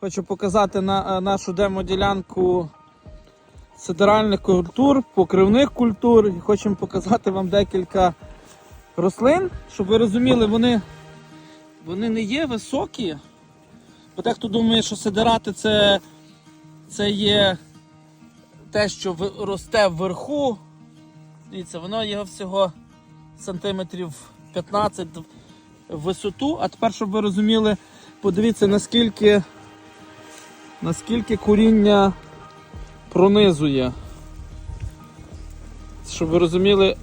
Хочу показати на, е, нашу демоділянку сидеральних культур, покривних культур. І хочемо показати вам декілька рослин, щоб ви розуміли, вони, вони не є високі. Бо дехто думає, що сидирати це, це є те, що росте вверху. Дивіться, воно є всього сантиметрів 15 в висоту. А тепер, щоб ви розуміли, подивіться, наскільки, наскільки коріння пронизує. Щоб ви розуміли,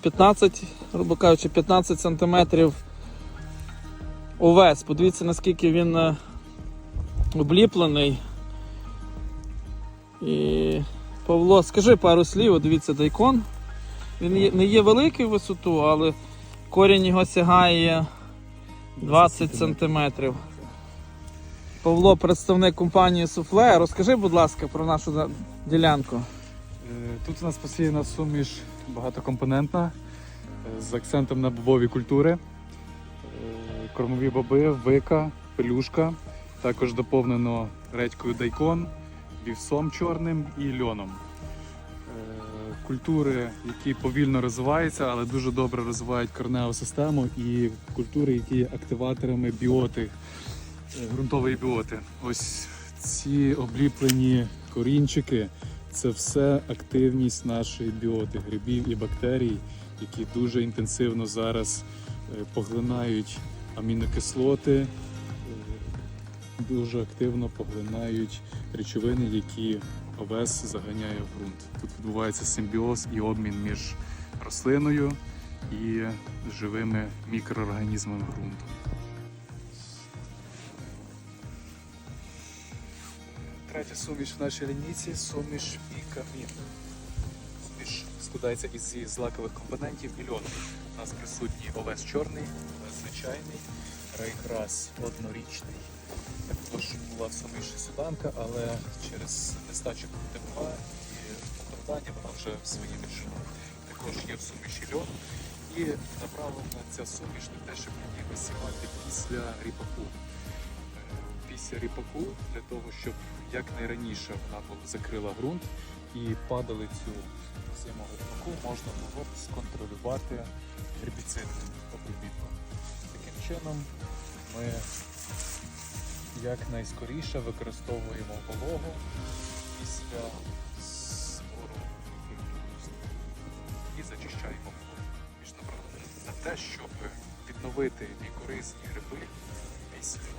15, грубо кажучи, 15 сантиметрів овес. Подивіться, наскільки він е, обліплений. І Павло, скажи пару слів, дивіться, дайкон. Він не є великий в висоту, але корінь його сягає 20 сантиметрів. Павло, представник компанії Суфле, розкажи, будь ласка, про нашу ділянку. Е, Тут у нас посіяна суміш багатокомпонентна е, з акцентом на бобові культури. Е, Кормові боби, вика, пелюшка. Також доповнено редькою дайкон, вівсом чорним і льоном. Культури, які повільно розвиваються, але дуже добре розвивають корневу систему, і культури, які є активаторами біоти, ґрунтової біоти. Ось ці обліплені корінчики це все активність нашої біоти, грибів і бактерій, які дуже інтенсивно зараз е, поглинають амінокислоти, е, дуже активно поглинають речовини, які овес заганяє в ґрунт. Тут відбувається симбіоз і обмін між рослиною і живими мікроорганізмами ґрунту. Третя суміш в нашій лінійці суміш пікамін. Суміш складається із злакових компонентів і льону. У нас присутній овес чорний, звичайний, рейкрас однорічний. Також була в суміші суданка, але через нестачу тепла і попадання вона вже своє віджила. Також є в суміші льон. І направлена ця суміш на те, щоб її висівати після ріпаку після ріпаку для того, щоб якнайраніше вона закрила ґрунт і падалицю зимого ріпаку можна було б сконтролювати гербіцидним обробітком. Таким чином ми якнайскоріше використовуємо вологу після збору і зачищаємо воду між на те, щоб відновити і корисні гриби після